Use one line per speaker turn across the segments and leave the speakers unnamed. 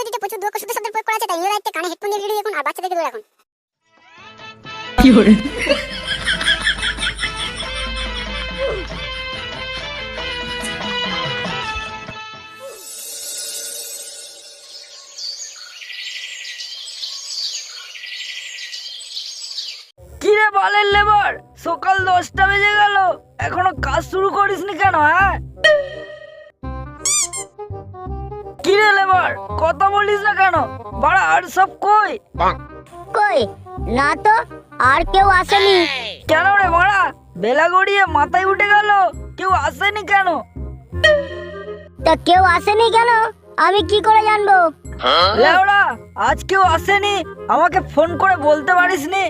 ভিডিওটিতে প্রচুর দক্ষ শব্দ শব্দের প্রয়োগ করা আছে তাই নিজের কানে হেডফোন দিয়ে ভিডিও দেখুন আর বাচ্চাদেরকে দূরে রাখুন।
有人
，কিরে বলেন লেবার সকাল দশটা বেজে গেল। এখনও কাজ শুরু করিসনি কেন হ্যাঁ? কিরে লেবার? কথা বলিস না কেন? বাড়া আর সব কই?
কই? না তো আর কেউ আসেনি।
কেন রে বাড়া? বেলা গড়িয়ে মাথায় উঠে গেল। কেউ আসেনি কেন?
তা কেউ আসেনি কেন? আমি কি করে জানব?
লেওড়া আজ কেউ আসেনি? আমাকে ফোন করে বলতে পারিসনি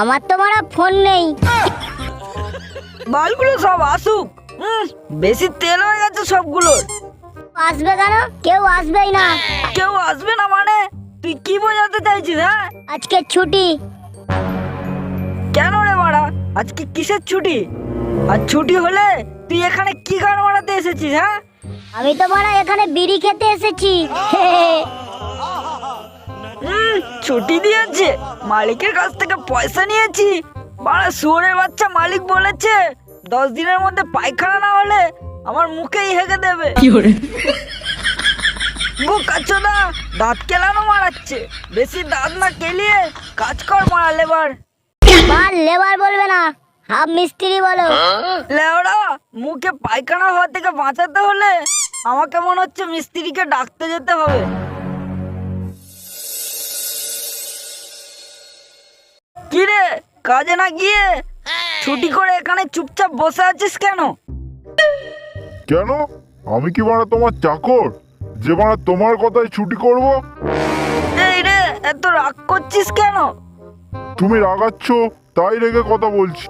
আমার তো মারা ফোন নেই।
বালগুলো সব আসুক। বেশি তেল হয়ে গেছে সবগুলোর।
আসবে কেন? কেউ আসবেই না।
কেউ আসবে না মানে? তুই কি বোঝাতে চাইছিস হ্যাঁ?
আজকে ছুটি।
কেন রে মারা? আজকে কিসের ছুটি? আর ছুটি হলে তুই এখানে কি গান মারাতে এসেছিস হ্যাঁ?
আমি তো মারা এখানে বিড়ি খেতে এসেছি।
ছুটি দিয়েছে। মালিকের কাছ থেকে পয়সা নিয়েছি। মারা শুয়োরের বাচ্চা মালিক বলেছে দশ দিনের মধ্যে পায়খানা না হলে আমার মুখেই হেগে দেবে।
有人
，বোকাচোদা দাঁত কেলানো মারাচ্ছে। বেশি দাঁত না কেলিয়ে কাজ কর মারা লেবার।
মার লেবার বলবে না। হাফ মিস্ত্রি বলো।
লেওড়া মুখে পায়খানা হওয়া থেকে বাঁচাতে হলে আমাকে মনে হচ্ছে মিস্ত্রিকে ডাকতে যেতে হবে। কিরে কাজে না গিয়ে ছুটি করে এখানে চুপচাপ বসে আছিস কেন?
কেন? আমি কি বাড়া তোমার চাকর? যে বাড়া তোমার কথায় ছুটি করব?
এই রে এত রাগ করছিস কেন?
তুমি রাগাচ্ছ তাই রেগে কথা বলছি।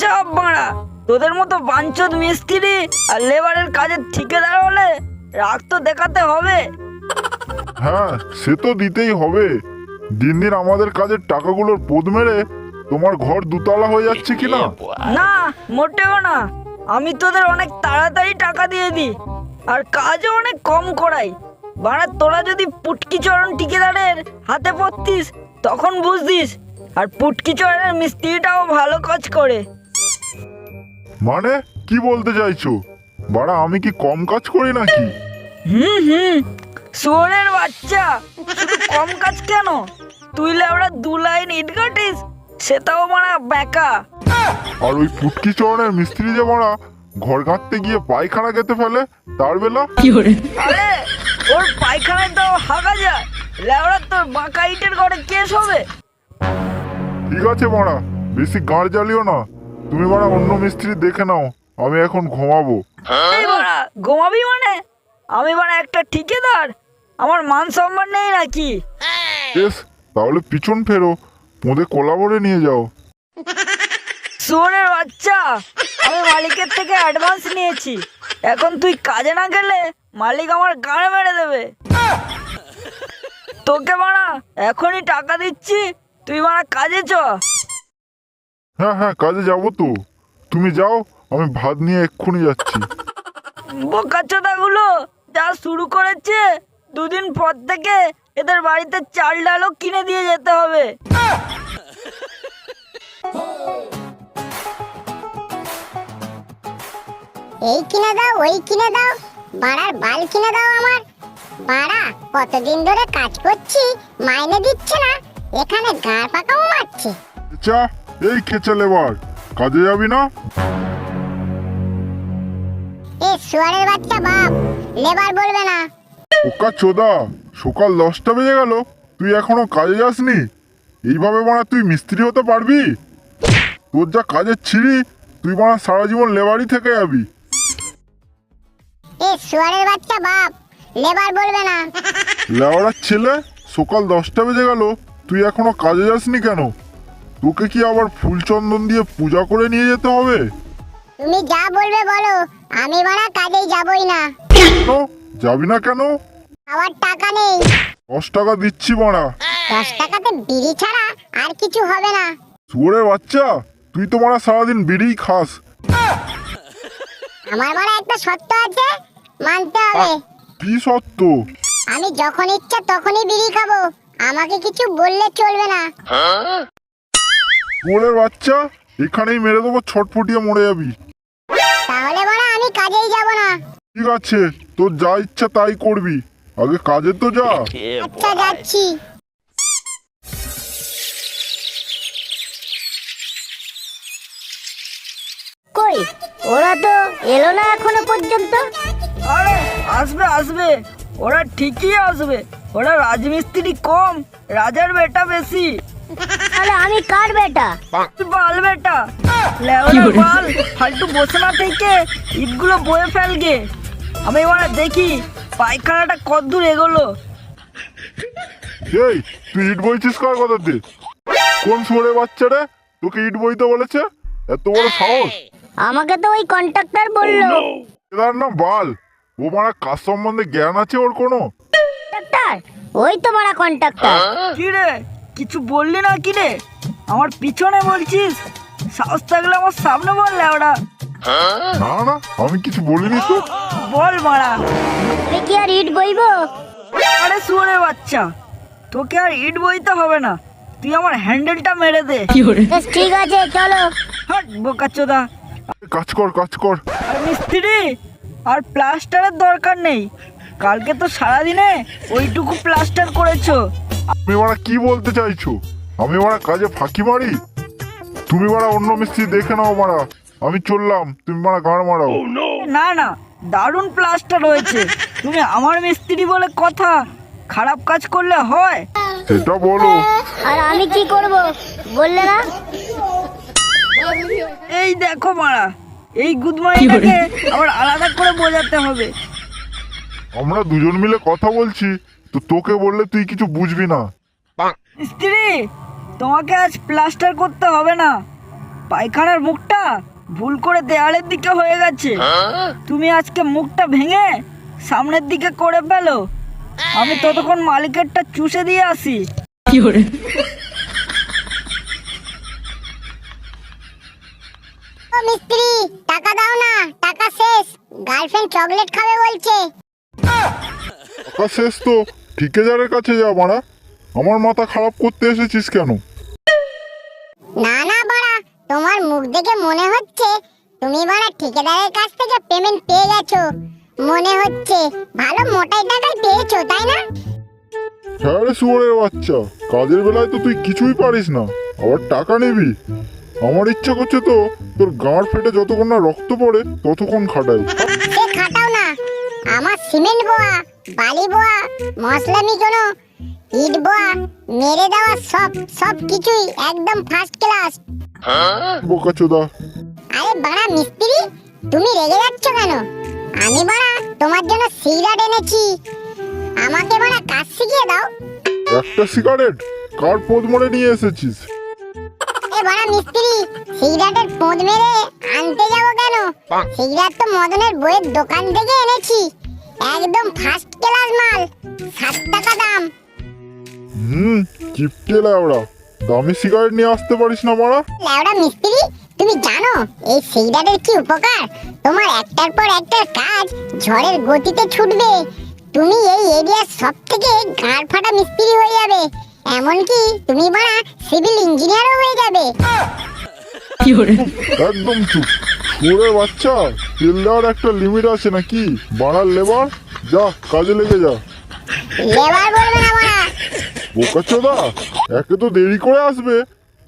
যা বাড়া তোদের মতো বাঞ্চদ মিস্ত্রি আর লেবারের কাজের ঠিকাদার হলে রাগ তো দেখাতে হবে।
হ্যাঁ সে তো দিতেই হবে। দিন দিন আমাদের কাজের টাকাগুলোর পোদ মেরে তোমার ঘর দুতলা হয়ে যাচ্ছে কি না
না মোটেও না। আমি তোদের অনেক তাড়াতাড়ি টাকা দিয়ে দিই আর কাজও অনেক কম করাই। বাড়া তোরা যদি পুটকি চরণ ঠিকাদারের হাতে পড়তিস তখন বুঝতিস আর পুটকি চরণের মিস্ত্রিটাও ভালো কাজ করে।
মানে কি বলতে চাইছো? বাড়া আমি কি কম কাজ করি নাকি?
হুম হুম শুয়োরের বাচ্চা শুধু কম কাজ কেন? তুই লেওড়া দু লাইন ইট কাটিস সেটাও মারা বেকা।
আর ওই পুটকি চরণের মিস্ত্রি যে মারা ঘর গাঁততে গিয়ে পায়খানা খেতে ফেলে তার বেলা?
有人
，আরে ওর পায়খানায় তো হাগা যায়। লেওড়া তোর বাঁকা ইটের ঘরে কেস হবে।
ঠিক আছে মারা বেশি গাঁড় জ্বালিও না। তুমি মারা অন্য মিস্ত্রি দেখে নাও আমি এখন ঘুমাবো।
এই বাড়া ঘুমাবি মানে? আমি মানে একটা ঠিকাদার। আমার মান সম্মান নেই নাকি?
বেশ তাহলে পিছন ফেরো মোদে কোলাবরে নিয়ে যাও।
শুয়োরের বাচ্চা। আমি মালিকের থেকে অ্যাডভান্স নিয়েছি। এখন তুই কাজে না গেলে মালিক আমার গাড়ে মেরে দেবে। তোকে মারা এখনই টাকা দিচ্ছি তুই মারা কাজে চ।
হ্যাঁ হ্যাঁ কাজে যাব তো। তুমি যাও আমি ভাত নিয়ে এক্ষুনি যাচ্ছি।
বোকাচোদাগুলো যা শুরু করেছে দুদিন পর থেকে এদের বাড়িতে চাল ডালও কিনে দিয়ে যেতে হবে।
এই কিনে দাও ওই কিনে দাও। বাড়ার বাল কিনে দাও আমার। বাড়া কতদিন ধরে কাজ করছি মাইনে দিচ্ছে না। এখানে গাঁড় পাকাও মারছে।
চা এই খেচা লেবার কাজে যাবি না?
এ শুয়ারের বাচ্চা বাপ লেবার বলবে না।
ওকা চোদা সকাল দশটা বেজে গেল তুই এখনও কাজে যাসনি? এইভাবে মারা তুই মিস্ত্রি হতে পারবি? তোর যা কাজের ছিঁড়ি তুই মারা সারা জীবন লেবারই থেকে যাবি।
এ শুয়ারের বাচ্চা বাপ লেবার বলবে না।
লেওয়ার ছেলে সকাল দশটা বেজে গেল তুই এখনও কাজে যাসনি কেন? তোকে কি আবার ফুল চন্দন দিয়ে পূজা করে নিয়ে যেতে হবে?
তুমি যা বলবে বলো আমি বাড়া কাজেই যাবই না।
কেন? যাবি না কেন?
খাওয়ার টাকা নেই।
দশ টাকা দিচ্ছি মারা।
দশ টাকাতে বিড়ি ছাড়া আর কিছু হবে না।
শুয়োরের বাচ্চা তুই তো মারা সারাদিন বিড়িই খাস।
আমার বাড়া একটা সত্য আছে মানতে হবে।
কি সত্য
আমি যখন ইচ্ছা তখনই বিড়ি খাব। আমাকে কিছু বললে চলবে না।
শুয়োরের বাচ্চা এখানেই মেরে দেবো ছটফটিয়ে মরে যাবি।
তাহলে বড়া আমি কাজেই যাব না।
ঠিক আছে তোর যা ইচ্ছা তাই করবি। আগে কাজে তো যা।
আচ্ছা যাচ্ছি।
কই? ওরা তো এলো না এখনও পর্যন্ত।
আরে আসবে আসবে। ওরা ঠিকই আসবে। ওরা রাজমিস্ত্রি কম রাজার বেটা বেশি।
তাহলে আমি কার বেটা?
বাল বেটা। লেওড়া বাল ফালতু বসে না থেকে ইটগুলো বয়ে ফেলগে। আমি এবার দেখি পায়খানাটা কত দূর এগোলো।
এই তুই ইট বইছিস কার কথাতে? কোন শুয়োরের বাচ্চা রে তোকে ইট বইতে বলেছে? এত বড় সাহস।
আমাকে তো ওই কন্ট্রাক্টর বলল।
এটার নাম বাল ও মারা কাজ সম্বন্ধে জ্ঞান আছে ওর কোনো?
কন্ট্রাক্টর ওই তো মারা কন্ট্রাক্টর
কি রে কিছু বললি না কি রে? আমার পিছনে বলছিস? সাহস থাকলে আমার সামনে বল লেওড়া
না না আমি কিছু বলিনি তো।
বল মারা।
আমি কি আর ইট বইবো?
আরে শুয়ারের বাচ্চা তোকে আর ইট বইতে হবে না। তুই আমার হ্যান্ডেলটা মেরে দে।
ঠিক আছে চলো।
হাট বোকাচোদা
কাজ কর কাজ কর।
আর মিস্ত্রি আর প্লাস্টারের দরকার নেই। কালকে তো সারাদিনে ওইটুকু প্লাস্টার করেছ।
তুমি মারা কি বলতে চাইছো? আমি মারা কাজে ফাঁকি মারি? তুমি মারা অন্য মিস্ত্রি দেখে নাও মারা। আমি চললাম তুমি মারা গাড় মারাও।
না না দারুণ প্লাস্টার হয়েছে। তুমি আমার মিস্ত্রি বলে কথা খারাপ কাজ করলে হয়।
সেটা বলো।
আর আমি কি করব? বললে না?
এই দেখো মারা এই গুড গুদমাইটাকে আবার আলাদা করে বোঝাতে হবে।
আমরা দুজন মিলে কথা বলছি তো তোকে বললে তুই কিছু বুঝবি না।
স্ত্রী তোমাকে আজ প্লাস্টার করতে হবে না। পায়খানার মুখটা ভুল করে দেয়ালের দিকে হয়ে গেছে। তুমি আজকে মুখটা ভেঙে সামনের দিকে করে ফেলো। আমি ততক্ষণ মালিকেরটা চুষে দিয়ে আসি।
ও মিস্ত্রি টাকা দাও না টাকা শেষ। গার্লফ্রেন্ড চকলেট খাবে বলছে।
টাকা শেষ তো ঠিকাদারের কাছে যা মারা আমার মাথা খারাপ করতে এসেছিস কেন?
না না বাড়া তোমার মুখ দেখে মনে হচ্ছে তুমি বাড়া ঠিকাদারের কাছ থেকে পেমেন্ট পেয়ে গেছো। মনে হচ্ছে ভালো মোটাই টাকায় পেয়েছ তাই না?
হ্যাঁ রে শুয়োরের বাচ্চা কাজের বেলায় তো তুই কিছুই পারিস না। আবার টাকা নিবি? আমার ইচ্ছা করছে তো তোর গাঁড় ফেটে যতক্ষণ না রক্ত পড়ে ততক্ষণ খাটাই।
সে খাটাও না। আমার সিমেন্ট বোয়া বালি বোয়া মশলা মিশানো ইট বোয়া মেরে দেওয়া সব সব কিছুই একদম ফার্স্ট ক্লাস
বোকাচোদা
আরে বাড়া মিস্ত্রি তুমি রেগে যাচ্ছ কেন? আমি বাড়া তোমার জন্য সিগারেট এনেছি। আমাকে বাড়া কাজ শিখিয়ে দাও।
একটা সিগারেট কার পোদ মরে নিয়ে এসেছিস?
বাড়া মিস্ত্রি। সিগারেটের পোঁদ মেরে আনতে যাব কেন? সিগারেট তো মদনের বইয়ের দোকান থেকে এনেছি। একদম ফার্স্ট ক্লাস মাল। সাত টাকা দাম।
হুম চিপটে লাউড়া দামি সিগারেট নিয়ে আসতে পারিস না মারা
ল্যাওড়া মিস্ত্রি তুমি জানো এই সিগারেটের কি উপকার? তোমার একটার পর একটা কাজ ঝড়ের গতিতে ছুটবে। তুমি এই এরিয়ার সব থেকে গাঁড় ফাটা মিস্ত্রি হয়ে যাবে। এমনকি তুমি বাড়া সিভিল ইঞ্জিনিয়ারও হয়ে যাবে।
একদম চুপ শুয়োরের বাচ্চা তেল দেওয়ার একটা লিমিট আছে নাকি? বাড়ার লেবার যা কাজে লেগে যা।
লেবার বলবে না বাড়া।
বোকাচোদা একে তো দেরি করে আসবে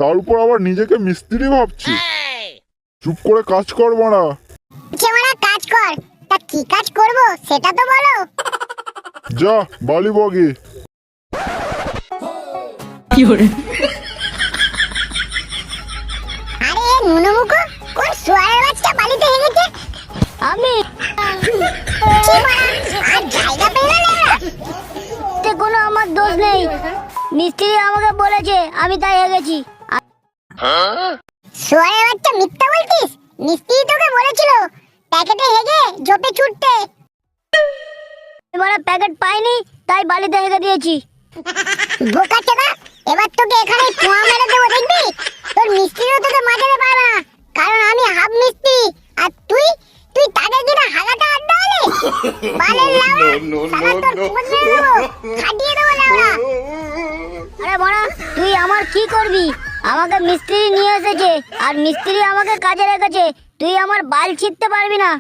তার উপর আবার নিজেকে মিস্ত্রি ভাবছি। চুপ করে কাজ কর
বাড়া কাজ কর। তা কি কাজ করব সেটা তো বলো।
যা বালি বগে।
আমি মিস্ত্রি আমাকে বলেছে, আমি তাই হেগেছি
সোয়ারের বাচ্চা মিথ্যা বলছিস? মিস্ত্রি তোকে বলেছিল, প্যাকেটে হেগে জোপে ছুটতে।
এবার প্যাকেট পাইনি, তাই বালিতে হেগে দিয়েছি।
বোকা চেদা এবার তোকে এখানে কুয়া মেরে দেবো দেখবি? তোর মিস্ত্রিও তোকে মাঝাতে পারবে না কারণ আমি হাফ মিস্ত্রি। আর তুই? তুই তাদের কিনা হাগাটা আড্ডা হলে বালের লাউড়া? শালা তোর পোদ মেরে দেবো। খাটিয়ে দেবো লাউড়া।
আরে বড়া তুই আমার কি করবি? আমাকে মিস্ত্রি নিয়ে এসেছে আর মিস্ত্রি আমাকে কাজে রেখেছে। তুই আমার বাল ছিঁড়তে পারবি না।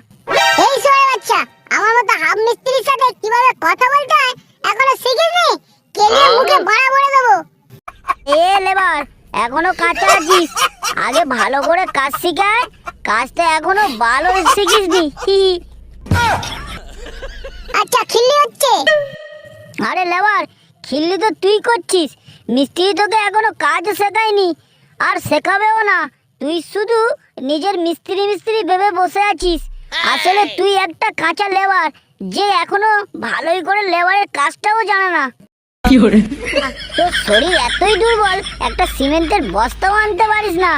এই সোয়া বাচ্চা আমার মতো হাফ মিস্ত্রির সাথে কীভাবে কথা বলতে হয় এখনও শিখিসনি? কেলিয়ে মুখে বড়া বলে দেবো।
এ লেবার এখনও কাঁচা আছিস আগে ভালো করে কাজ শিখায় কাজটা এখনও ভালো শিখিসনি।
আচ্ছা খিল্লি হচ্ছে।
আরে লেবার খিল্লি তো তুই করছিস। মিস্ত্রি তোকে এখনও কাজ শেখায়নি। আর শেখাবেও না। তুই শুধু নিজের মিস্ত্রি মিস্ত্রি ভেবে বসে আছিস। আসলে তুই একটা কাঁচা লেবার যে এখনও ভালোই করে লেবারের কাজটাও জানে না। তোর শরীর এতই দুর্বল, একটা সিমেন্টের বস্তাও আনতে পারিস না।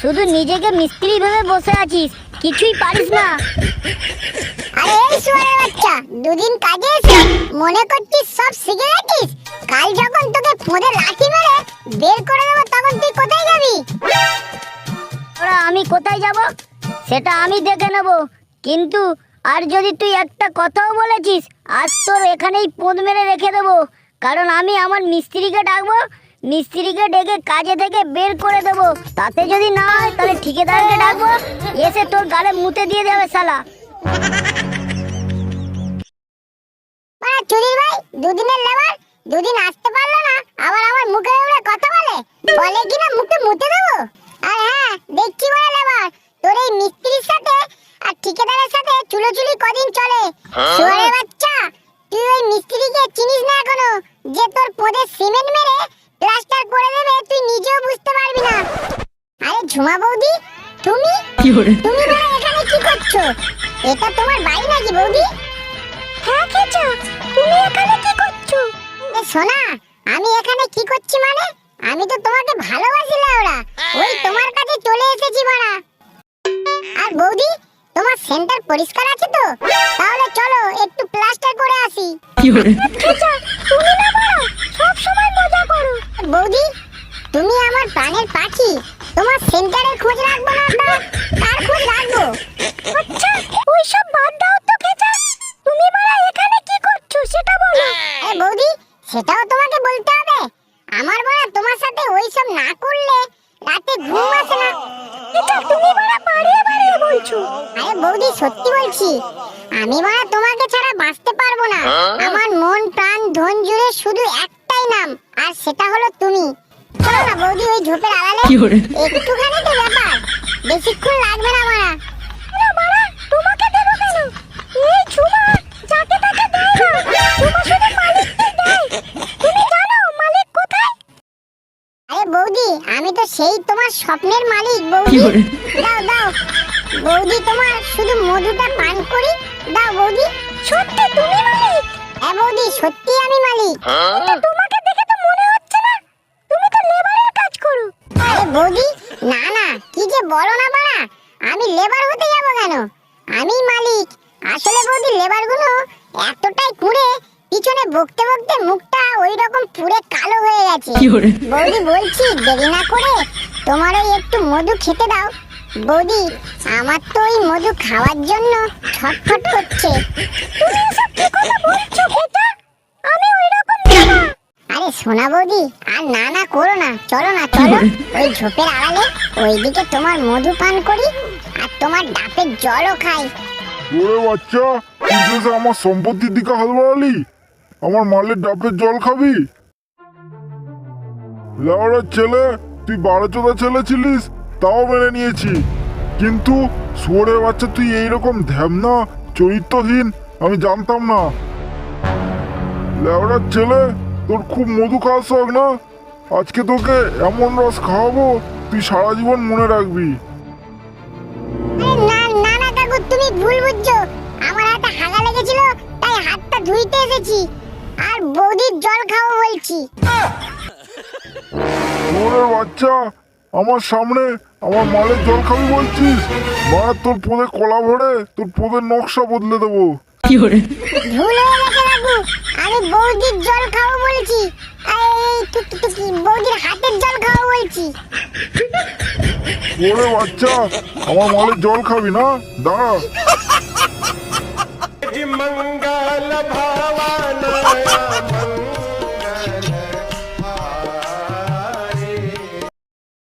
শুধু নিজেকে মিস্ত্রি ভেবে বসে আছিস, কিছুই পারিস না।
আরে এই সোয়ারের বাচ্চা, দুদিন কাজে এসে মনে করছিস সব শিখে গেছিস? কাল যখন তোকে ফোঁদে লাঠি মেরে বের করে দেবো, তখন তুই কোথায় যাবি?
ওরা, আমি কোথায় যাব? সেটা আমি দেখে নেব। কিন্তু, আর যদি তুই একটা কথাও বলেছিস, আজ তোর এখানেই পোঁদ মেরে রেখে দেবো। কারণ আমি আমার মিস্ত্রিকে ডাকবো মিস্ত্রিকে ডেকে কাজে থেকে বের করে দেবো। তাতে যদি না হয় তাহলে ঠিকাদারকে ডাকবো এসে তোর গালে মুতে দিয়ে দেবে শালা।
চুরির ভাই দুদিনের লেবার দুদিন আসতে পারল না আবার আমার মুখে উড়ে কথা বলে? বলে কিনা মুখে মুতে দেবো? আর হ্যাঁ দেখছি বলে লেবার তোর এই মিস্ত্রির সাথে আর ঠিকাদারের সাথে চুলোচুলি কদিন চলে? শুয়ারের বাচ্চা তুই ওই মিস্ত্রিকে চিনিস না এখনও? যে তোর পদে সিমেন্ট মেরে প্লাস্টার করে দেবে তুই নিজেও বুঝতে পারবি না। আরে ঝুমা বৌদি তুমি?
Fiore,
তুমি বলে এখানে কি করছ? এটা তোমার বাড়ি নাকি বৌদি? হ্যাঁ খেছো তুমি এখানে কি করছ? এ সোনা আমি এখানে কি করছি মানে? আমি তো তোমাকে ভালোবাসি লাউরা ওই তোমার কাছে চলে এসেছি বাড়া আর বৌদি তোমার সেন্টার পরিষ্কার আছে তো? তাহলে চলো একটু প্লাস্টার করে আসি।
Fiore,
তুমি না বড় সব সময় মজা করো বৌদি তুমি আমার প্রাণের পাখি। তোমার সেন্টারের খোঁজ রাখব না তো কার খোঁজ রাখব? আচ্ছা ওই সব বাদ দাও তো খেচা তুমি মারা এখানে কি করছ সেটা বলো। এ বৌদি সেটাও তোমাকে বলতে হবে। আমার বড়া তোমার সাথে ওই সব না করলে রাতে ঘুম আসে না। এটা তুমি বড়া বাড়িয়ে বাড়িয়ে বলছো। আরে বৌদি সত্যি বলছি। আমি বড়া তোমাকে ছাড়া বাঁচতে পারব না। আমার মন প্রাণ ধন জুড়ে শুধু একটাই ঝোপের আড়ালে একটুখানি তো ব্যাপার। বেশিক্ষণ লাগবে না মারা। না মারা তোমাকে দেব কেন? এই ঝুমা যাকে তাকে দেয় না। ঝুমা শুধু মালিককে দেয়। তুমি জানো মালিক কোথায়? আরে বৌদি আমি তো সেই তোমার স্বপ্নের মালিক বৌদি। দাও দাও। বৌদি তোমার শুধু মধুটা পান করি। দাও বৌদি। সত্যি তুমি মালিক? হ্যাঁ বৌদি সত্যি আমি মালিক। কিন্তু তোমাকে দেখে তো মনে হচ্ছে না তুমি তো লেবারের কাজ করো আরে বৌদি? না না কি যে বলো না বাড়া। আমি লেবার হতে যাব কেন? আমি মালিক। আসলে বৌদি লেবারগুলো এতটাই কুড়ে পিছনে বকতে বকতে মুখটা ওই রকম পুরে কালো হয়ে গেছে। বৌদি বলছি দেরি না করে তোমার ওই একটু মধু খেতে দাও। বৌদি আমার তো ওই মধু খাওয়ার জন্য ছটফট করছে। তুমি এসব কি কথা বলছো বেটা আমি ওই রকম আরে সোনা বৌদি আর না না করো না চলো না চলো। ওই ঝোপের আড়ালে ওইদিকে তোমার মধু পান করি আর তোমার ডাবের জলও খাই।
ওরে বাচ্চা তুই যে আমার সম্পত্তির দিকে হাত বাড়ালি আমার মালের ডাবের জল খাবি? লেওয়ার ছেলে তুই বারো চোদা ছেলে ছিলিস তাও মেনে নিয়েছি। কিন্তু শুয়োরের বাচ্চা তুই এইরকম ধ্যামনা চরিত্রহীন আমি জানতাম না। লেওড়ার ছেলে তোর খুব মধু খাওয়ার শখ না? আজকে তোকে এমন রস খাওয়াবো তুই সারা জীবন মনে রাখবি।
না না না কাকু তুমি ভুল বুঝছ। আমার হাতে হাগা লেগেছিল তাই হাতটা ধুইতে এসেছি। আর বৌদির জল খাব বলছি।
ওরে বাচ্চা আমার সামনে আমার মালের জল খাবি বলছিস? মা তোর পোদে কলা ভরে তোর পোদের নকশা বদলে দেবো।
কি করে
ভুল হয়ে গেছে বাবু আমি বৌদির জল খাও বলছি। এই টুকি টুকি জল
খাও আমার মালের জল খাবি না? দাঁড়া।
মঙ্গল ভাবানা